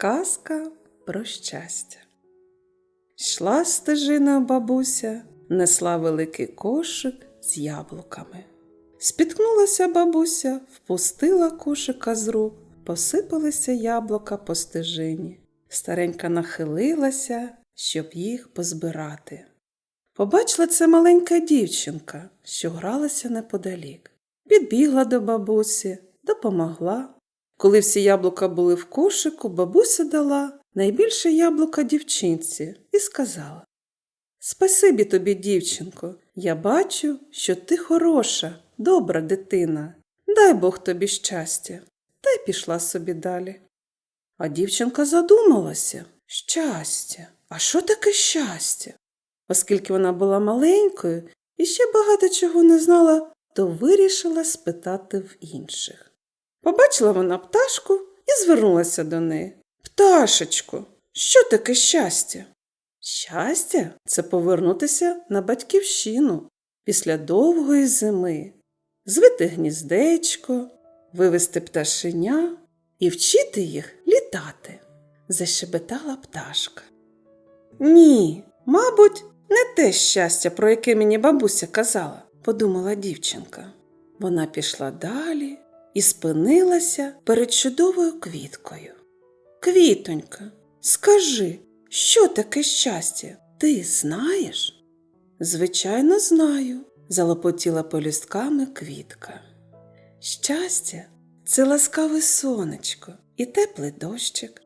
Казка про щастя. Йшла стежина бабуся, несла великий кошик з яблуками. Спіткнулася бабуся, впустила кошика з рук, посипалися яблука по стежині. Старенька нахилилася, щоб їх позбирати. Побачила це маленька дівчинка, що гралася неподалік. Підбігла до бабусі, допомогла. Коли всі яблука були в кошику, бабуся дала найбільше яблука дівчинці і сказала Спасибі тобі, дівчинко, я бачу, що ти хороша, добра дитина. Дай Бог тобі щастя. Та й пішла собі далі. А дівчинка задумалася щастя. А що таке щастя? Оскільки вона була маленькою і ще багато чого не знала, то вирішила спитати в інших. Побачила вона пташку і звернулася до неї. Пташечко, що таке щастя? Щастя це повернутися на батьківщину після довгої зими, звити гніздечко, вивести пташеня і вчити їх літати, защебетала пташка. Ні, мабуть, не те щастя, про яке мені бабуся казала, подумала дівчинка. Вона пішла далі і спинилася перед чудовою квіткою. Квітонька, скажи, що таке щастя? Ти знаєш? Звичайно, знаю, залопотіла полюстками квітка. Щастя це ласкаве сонечко і теплий дощик.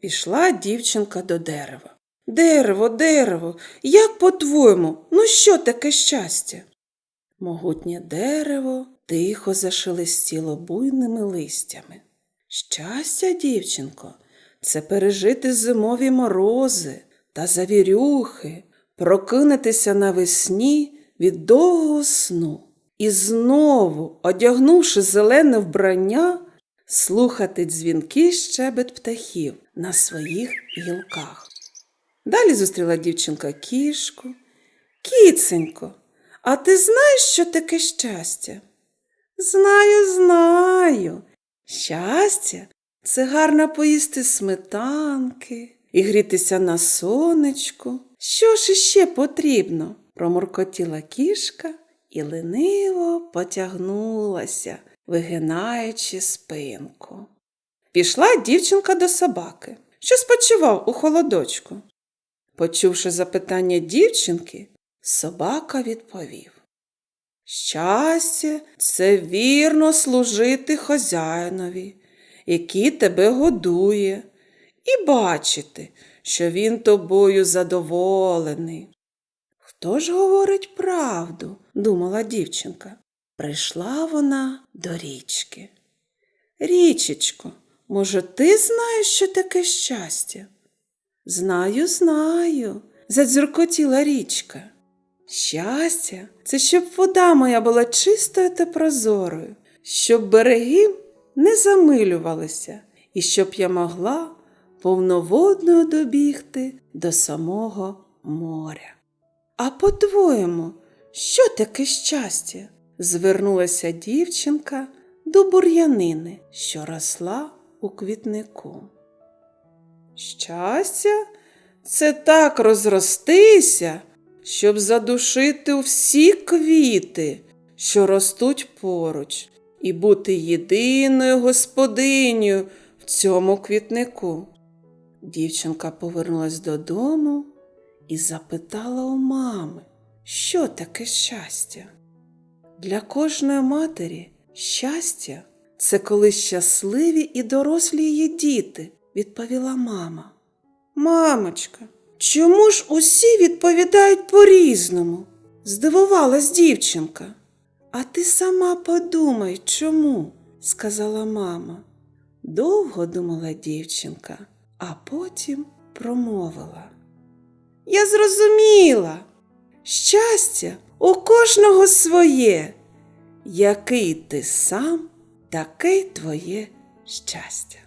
Пішла дівчинка до дерева. Дерево, дерево, як по-твоєму, ну що таке щастя? Могутнє дерево тихо зашелестіло буйними листями. Щастя, дівчинко, це пережити зимові морози та завірюхи, прокинутися навесні від довгого сну і знову, одягнувши зелене вбрання, слухати дзвінки щебет птахів на своїх гілках. Далі зустріла дівчинка кішку. Кіценько, а ти знаєш, що таке щастя? Знаю, знаю. Щастя це гарно поїсти сметанки і грітися на сонечку. Що ж іще потрібно? промуркотіла кішка і лениво потягнулася, вигинаючи спинку. Пішла дівчинка до собаки, що спочивав у холодочку. Почувши запитання дівчинки, собака відповів Щастя, це вірно служити хазяїнові, який тебе годує, і бачити, що він тобою задоволений. Хто ж говорить правду? думала дівчинка. Прийшла вона до річки. Річечко, може, ти знаєш, що таке щастя? Знаю, знаю, задзюркотіла річка. Щастя, це щоб вода моя була чистою та прозорою, щоб береги не замилювалися, і щоб я могла повноводною добігти до самого моря. А по-твоєму, що таке щастя? звернулася дівчинка до бур'янини, що росла у квітнику. Щастя, це так розростися, щоб задушити всі квіти, що ростуть поруч, і бути єдиною господинею в цьому квітнику. Дівчинка повернулась додому і запитала у мами, що таке щастя. Для кожної матері щастя це коли щасливі і дорослі її діти, відповіла мама. Мамочка, чому ж усі відповідають по-різному? здивувалась дівчинка. А ти сама подумай, чому? сказала мама. Довго думала дівчинка, а потім промовила. Я зрозуміла. Щастя у кожного своє. Який ти сам, таке твоє щастя.